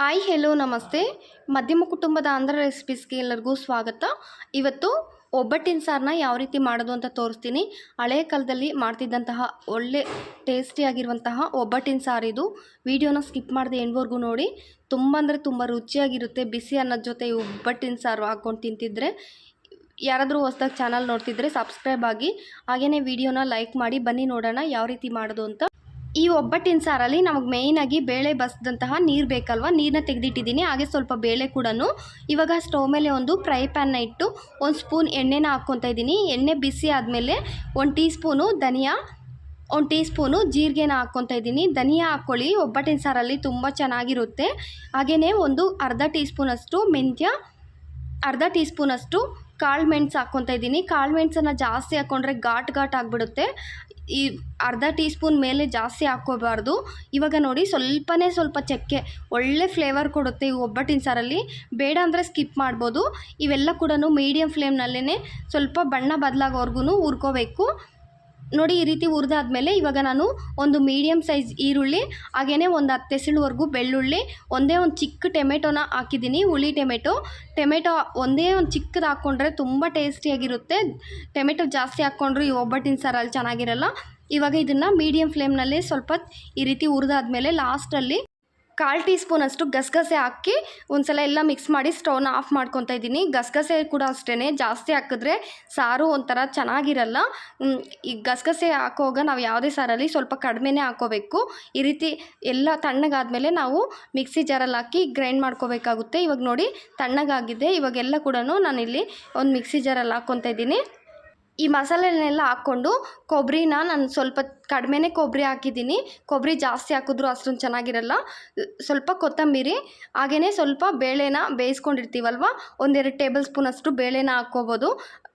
Hi hello ನಮಸ್ತೆ. ಮಧ್ಯಮ ಕುಟುಂಬದ ಆಂಧ್ರ ರೆಸಿಪೀಸ್ಗೆ ಎಲ್ಲರಿಗೂ ಸ್ವಾಗತ. ಇವತ್ತು ಒಬ್ಬಟ್ಟಿನ ಸಾರನ್ನ ಯಾವ ರೀತಿ ಮಾಡೋದು ಅಂತ ತೋರಿಸ್ತೀನಿ. ಹಳೆಯ ಕಾಲದಲ್ಲಿ ಮಾಡ್ತಿದ್ದಂತಹ ಒಳ್ಳೆ ಟೇಸ್ಟಿಯಾಗಿರುವಂತಹ ಒಬ್ಬಟ್ಟಿನ ಸಾರಿದು ವಿಡಿಯೋನ ಸ್ಕಿಪ್ ಮಾಡದೆ ಎಂಡ್ವರೆಗೂ ನೋಡಿ. ತುಂಬ ಅಂದರೆ ತುಂಬ ರುಚಿಯಾಗಿರುತ್ತೆ. ಬಿಸಿ ಅನ್ನದ ಜೊತೆ ಒಬ್ಬಟ್ಟಿನ ಸಾರು ಹಾಕ್ಕೊಂಡು ತಿಂತಿದ್ರೆ ಯಾರಾದರೂ ಹೊಸ್ದಾಗಿ ಚಾನಲ್ ನೋಡ್ತಿದ್ರೆ ಸಬ್ಸ್ಕ್ರೈಬ್ ಆಗಿ. ಹಾಗೆಯೇ ವಿಡಿಯೋನ ಲೈಕ್ ಮಾಡಿ, ಬನ್ನಿ ನೋಡೋಣ ಯಾವ ರೀತಿ ಮಾಡೋದು ಅಂತ. ಈ ಒಬ್ಬಟ್ಟಿನ ಸಾರಲ್ಲಿ ನಮಗೆ ಮೇಯ್ನಾಗಿ ಬೇಳೆ ಬಸ್ದಂತಹ ನೀರು ಬೇಕಲ್ವ? ನೀರನ್ನ ತೆಗೆದಿಟ್ಟಿದ್ದೀನಿ. ಹಾಗೆ ಸ್ವಲ್ಪ ಬೇಳೆ ಕೂಡ ಇವಾಗ ಸ್ಟವ್ ಮೇಲೆ ಒಂದು ಫ್ರೈ ಪ್ಯಾನ್ನ ಇಟ್ಟು ಒಂದು ಸ್ಪೂನ್ ಎಣ್ಣೆನ ಹಾಕ್ಕೊತಾ ಇದ್ದೀನಿ. ಎಣ್ಣೆ ಬಿಸಿ ಆದಮೇಲೆ ಒಂದು ಟೀ ಸ್ಪೂನು ಧನಿಯಾ, ಒಂದು ಟೀ ಸ್ಪೂನು ಜೀರಿಗೆನ ಹಾಕ್ಕೊತಾ ಇದ್ದೀನಿ. ಧನಿಯಾ ಹಾಕ್ಕೊಳ್ಳಿ. ಒಬ್ಬಟ್ಟಿನ ಸಾರಲ್ಲಿ ತುಂಬ ಚೆನ್ನಾಗಿರುತ್ತೆ. ಹಾಗೆಯೇ ಒಂದು ಅರ್ಧ ಟೀ ಸ್ಪೂನಷ್ಟು ಮೆಂತ್ಯ, ಅರ್ಧ ಟೀ ಸ್ಪೂನಷ್ಟು ಕಾಳು ಮೆಣಸು ಹಾಕ್ಕೊತಾ ಇದ್ದೀನಿ. ಕಾಳು ಮೆಣಸನ್ನು ಜಾಸ್ತಿ ಹಾಕ್ಕೊಂಡ್ರೆ ಘಾಟ್ ಘಾಟ್ ಆಗಿಬಿಡುತ್ತೆ. ಈ ಅರ್ಧ ಟೀ ಸ್ಪೂನ್ ಮೇಲೆ ಜಾಸ್ತಿ ಹಾಕ್ಕೋಬಾರ್ದು. ಇವಾಗ ನೋಡಿ ಸ್ವಲ್ಪನೇ ಸ್ವಲ್ಪ ಚಕ್ಕೆ, ಒಳ್ಳೆ ಫ್ಲೇವರ್ ಕೊಡುತ್ತೆ ಈ ಒಬ್ಬಟ್ಟಿನ ಸಾರಲ್ಲಿ. ಬೇಡ ಅಂದರೆ ಸ್ಕಿಪ್ ಮಾಡ್ಬೋದು. ಇವೆಲ್ಲ ಕೂಡ ಮೀಡಿಯಮ್ ಫ್ಲೇಮ್ನಲ್ಲೇ ಸ್ವಲ್ಪ ಬಣ್ಣ ಬದಲಾಗೋವರೆಗೂ ಹುರ್ಕೋಬೇಕು. ನೋಡಿ ಈ ರೀತಿ ಹುರಿದಾದ್ಮೇಲೆ ಇವಾಗ ನಾನು ಒಂದು ಮೀಡಿಯಮ್ ಸೈಜ್ ಈರುಳ್ಳಿ ಹಾಗೆಯೇ ಒಂದು ಹತ್ತು ಎಸಳುವರೆಗೂ ಬೆಳ್ಳುಳ್ಳಿ, ಒಂದೇ ಒಂದು ಚಿಕ್ಕ ಟೊಮೆಟೊನ ಹಾಕಿದ್ದೀನಿ, ಹುಳಿ ಟೊಮೆಟೊ ಟೊಮೆಟೊ ಒಂದೇ ಒಂದು ಚಿಕ್ಕದು ಹಾಕ್ಕೊಂಡ್ರೆ ತುಂಬ ಟೇಸ್ಟಿಯಾಗಿರುತ್ತೆ ಟೊಮೆಟೊ ಜಾಸ್ತಿ ಹಾಕ್ಕೊಂಡ್ರು ಈ ಒಬ್ಬಟ್ಟಿನ ಸಾರಲ್ಲಿ ಚೆನ್ನಾಗಿರಲ್ಲ. ಇವಾಗ ಇದನ್ನು ಮೀಡಿಯಮ್ ಫ್ಲೇಮ್ನಲ್ಲಿ ಸ್ವಲ್ಪ ಈ ರೀತಿ ಹುರಿದಾದ್ಮೇಲೆ ಲಾಸ್ಟಲ್ಲಿ ಕಾಲು ಟೀ ಸ್ಪೂನಷ್ಟು ಗಸಗಸೆ ಹಾಕಿ ಒಂದ್ಸಲ ಎಲ್ಲ ಮಿಕ್ಸ್ ಮಾಡಿ ಸ್ಟವ್ನ ಆಫ್ ಮಾಡ್ಕೊತಾ ಇದ್ದೀನಿ. ಗಸಗಸೆ ಕೂಡ ಅಷ್ಟೇ ಜಾಸ್ತಿ ಹಾಕಿದ್ರೆ ಸಾರು ಒಂಥರ ಚೆನ್ನಾಗಿರಲ್ಲ. ಈ ಗಸಗಸೆ ಹಾಕೋವಾಗ ನಾವು ಯಾವುದೇ ಸಾರಲ್ಲಿ ಸ್ವಲ್ಪ ಕಡಿಮೆನೇ ಹಾಕೋಬೇಕು. ಈ ರೀತಿ ಎಲ್ಲ ತಣ್ಣಗಾದಮೇಲೆ ನಾವು ಮಿಕ್ಸಿ ಜಾರಲ್ಲಿ ಹಾಕಿ ಗ್ರೈಂಡ್ ಮಾಡ್ಕೋಬೇಕಾಗುತ್ತೆ. ಇವಾಗ ನೋಡಿ ತಣ್ಣಗಾಗಿದೆ. ಇವಾಗೆಲ್ಲ ಕೂಡ ನಾನಿಲ್ಲಿ ಒಂದು ಮಿಕ್ಸಿ ಜಾರಲ್ಲಿ ಹಾಕ್ಕೊತಾ ಇದ್ದೀನಿ. ಈ ಮಸಾಲೆನೆಲ್ಲ ಹಾಕ್ಕೊಂಡು ಕೊಬ್ಬರಿನ ನಾನು ಸ್ವಲ್ಪ ಕಡಿಮೆನೇ ಕೊಬ್ಬರಿ ಹಾಕಿದ್ದೀನಿ. ಕೊಬ್ಬರಿ ಜಾಸ್ತಿ ಹಾಕಿದ್ರು ಅಷ್ಟೊಂದು ಚೆನ್ನಾಗಿರಲ್ಲ. ಸ್ವಲ್ಪ ಕೊತ್ತಂಬರಿ ಹಾಗೆಯೇ ಸ್ವಲ್ಪ ಬೇಳೆನ ಬೇಯಿಸ್ಕೊಂಡಿರ್ತೀವಲ್ವ? ಒಂದೆರಡು ಟೇಬಲ್ ಸ್ಪೂನಷ್ಟು ಬೇಳೆನ ಹಾಕ್ಕೋಬೋದು.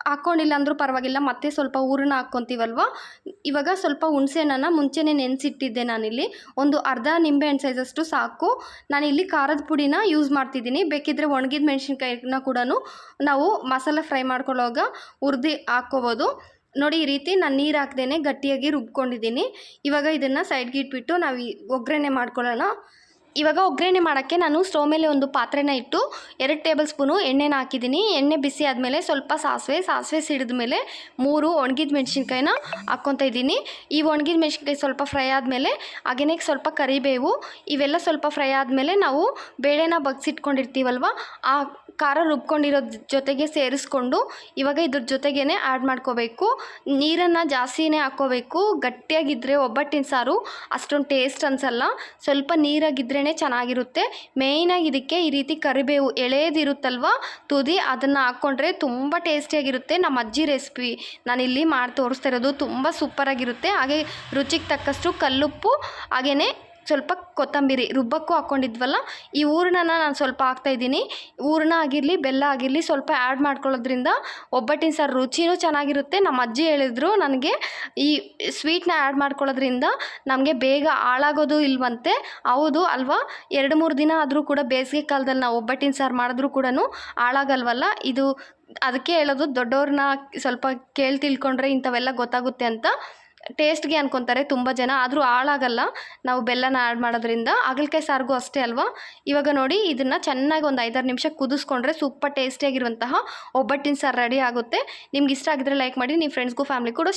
ಹಾಕ್ಕೊಂಡಿಲ್ಲ ಅಂದರೂ ಪರವಾಗಿಲ್ಲ, ಮತ್ತೆ ಸ್ವಲ್ಪ ಹೂರಣ ಹಾಕ್ಕೊತೀವಲ್ವ ಇವಾಗ ಸ್ವಲ್ಪ ಹುಣಸೆಹಣ್ಣನ್ನು ಮುಂಚೆನೇ ನೆನೆಸಿಟ್ಟಿದ್ದೆ ನಾನಿಲ್ಲಿ. ಒಂದು ಅರ್ಧ ನಿಂಬೆಹಣ್ಣು ಸೈಜಷ್ಟು ಸಾಕು. ನಾನಿಲ್ಲಿ ಖಾರದ ಪುಡಿನ ಯೂಸ್ ಮಾಡ್ತಿದ್ದೀನಿ. ಬೇಕಿದ್ದರೆ ಒಣಗಿದ ಮೆಣಸಿನ್ಕಾಯಿನ ಕೂಡ ನಾವು ಮಸಾಲೆ ಫ್ರೈ ಮಾಡ್ಕೊಳ್ಳೋವಾಗ ಹುರಿದು ಹಾಕ್ಕೋಬೋದು. ನೋಡಿ, ಈ ರೀತಿ ನಾನು ನೀರು ಹಾಕ್ದೇ ಗಟ್ಟಿಯಾಗಿ ರುಬ್ಕೊಂಡಿದ್ದೀನಿ. ಇವಾಗ ಇದನ್ನು ಸೈಡ್ಗೆ ಇಟ್ಬಿಟ್ಟು ನಾವು ಒಗ್ಗರಣೆ ಮಾಡ್ಕೊಳ್ಳೋಣ. ಇವಾಗ ಒಗ್ಗರಣೆ ಮಾಡೋಕ್ಕೆ ನಾನು ಸ್ಟವ್ ಮೇಲೆ ಒಂದು ಪಾತ್ರೆನ ಇಟ್ಟು ಎರಡು ಟೇಬಲ್ ಸ್ಪೂನು ಎಣ್ಣೆನ ಹಾಕಿದ್ದೀನಿ. ಎಣ್ಣೆ ಬಿಸಿ ಆದಮೇಲೆ ಸ್ವಲ್ಪ ಸಾಸಿವೆ ಸಾಸಿವೆ ಸಿಡಿದ ಮೇಲೆ ಮೂರು ಒಣಗಿದ ಮೆಣಸಿನ್ಕಾಯಿನ ಹಾಕ್ಕೊತ ಇದ್ದೀನಿ. ಈ ಒಣಗಿದ ಮೆಣಸಿನ್ಕಾಯಿ ಸ್ವಲ್ಪ ಫ್ರೈ ಆದಮೇಲೆ ಹಾಗೆಯೇ ಸ್ವಲ್ಪ ಕರಿಬೇವು, ಇವೆಲ್ಲ ಸ್ವಲ್ಪ ಫ್ರೈ ಆದಮೇಲೆ ನಾವು ಬೇಳೆನ ಬಗ್ಸಿಟ್ಕೊಂಡಿರ್ತೀವಲ್ವ, ಆ ಖಾರ ರುಬ್ಕೊಂಡಿರೋ ಜೊತೆಗೆ ಸೇರಿಸ್ಕೊಂಡು ಇವಾಗ ಇದ್ರ ಜೊತೆಗೇ ಆ್ಯಡ್ ಮಾಡ್ಕೋಬೇಕು. ನೀರನ್ನು ಜಾಸ್ತಿನೇ ಹಾಕ್ಕೋಬೇಕು. ಗಟ್ಟಿಯಾಗಿದ್ದರೆ ಒಬ್ಬಟ್ಟಿನ ಸಾರು ಅಷ್ಟೊಂದು ಟೇಸ್ಟ್ ಅನಿಸಲ್ಲ. ಸ್ವಲ್ಪ ನೀರಾಗಿದ್ರೇ ಚೆನ್ನಾಗಿರುತ್ತೆ. ಮೇಯ್ನಾಗಿ ಇದಕ್ಕೆ ಈ ರೀತಿ ಕರಿಬೇವು ಎಳೆಯದಿರುತ್ತಲ್ವ ತುದಿ ಅದನ್ನು ಹಾಕ್ಕೊಂಡ್ರೆ ತುಂಬ ಟೇಸ್ಟಿಯಾಗಿರುತ್ತೆ ನಮ್ಮ ಅಜ್ಜಿ ರೆಸಿಪಿ ನಾನಿಲ್ಲಿ ಮಾಡಿ ತೋರಿಸ್ತಾ ಇರೋದು ತುಂಬ ಸೂಪರಾಗಿರುತ್ತೆ ಹಾಗೆ ರುಚಿಗೆ ತಕ್ಕಷ್ಟು ಕಲ್ಲುಪ್ಪು ಹಾಗೆಯೇ ಸ್ವಲ್ಪ ಕೊತ್ತಂಬರಿ ರುಬ್ಬಕ್ಕೂ ಹಾಕ್ಕೊಂಡಿದ್ವಲ್ಲ ಈ ಹೂರಣನ ನಾನು ಸ್ವಲ್ಪ ಹಾಕ್ತಾಯಿದ್ದೀನಿ ಹೂರ್ಣ ಆಗಿರಲಿ, ಬೆಲ್ಲ ಆಗಿರಲಿ, ಸ್ವಲ್ಪ ಆ್ಯಡ್ ಮಾಡ್ಕೊಳ್ಳೋದ್ರಿಂದ ಒಬ್ಬಟ್ಟಿನ ಸಾರು ರುಚಿನೂ ಚೆನ್ನಾಗಿರುತ್ತೆ. ನಮ್ಮ ಅಜ್ಜಿ ಹೇಳಿದ್ರು ನನಗೆ ಈ ಸ್ವೀಟ್ನ ಆ್ಯಡ್ ಮಾಡ್ಕೊಳ್ಳೋದ್ರಿಂದ ನಮಗೆ ಬೇಗ ಹಾಳಾಗೋದು ಇಲ್ವಂತೆ. ಹೌದು ಅಲ್ವಾ? ಎರಡು ಮೂರು ದಿನ ಆದರೂ ಕೂಡ ಬೇಸಿಗೆ ಕಾಲದಲ್ಲಿ ನಾವು ಒಬ್ಬಟ್ಟಿನ ಸಾರು ಮಾಡಿದ್ರೂ ಕೂಡ ಹಾಳಾಗಲ್ವಲ್ಲ? ಇದು ಅದಕ್ಕೆ ಹೇಳೋದು ದೊಡ್ಡವ್ರನ್ನ ಸ್ವಲ್ಪ ಕೇಳಿ ತಿಳ್ಕೊಂಡ್ರೆ ಇಂಥವೆಲ್ಲ ಗೊತ್ತಾಗುತ್ತೆ ಅಂತ. ಟೇಸ್ಟ್ಗೆ ಅನ್ಕೊತಾರೆ ತುಂಬ ಜನ. ಆದರೂ ಹಾಳಾಗಲ್ಲ. ನಾವು ಬೆಲ್ಲನ ಆ್ಯಡ್ ಮಾಡೋದ್ರಿಂದ. ಹಾಗಲಕಾಯಿ ಸಾರಿಗೂ ಅಷ್ಟೇ ಅಲ್ವಾ? ಇವಾಗ ನೋಡಿ, ಇದನ್ನು ಚೆನ್ನಾಗಿ ಒಂದು ಐದಾರು ನಿಮಿಷ ಕುದಿಸ್ಕೊಂಡ್ರೆ ಸೂಪರ್ ಟೇಸ್ಟಿಯಾಗಿರುವಂತಹ ಒಬ್ಬಟ್ಟಿನ ಸಾರು ರೆಡಿ ಆಗುತ್ತೆ. ನಿಮ್ಗೆ ಇಷ್ಟ ಆಗಿದ್ರೆ ಲೈಕ್ ಮಾಡಿ ನಿಮ್ಮ ಫ್ರೆಂಡ್ಸ್ಗೂ ಫ್ಯಾಮ್ಲಿ ಕೂಡ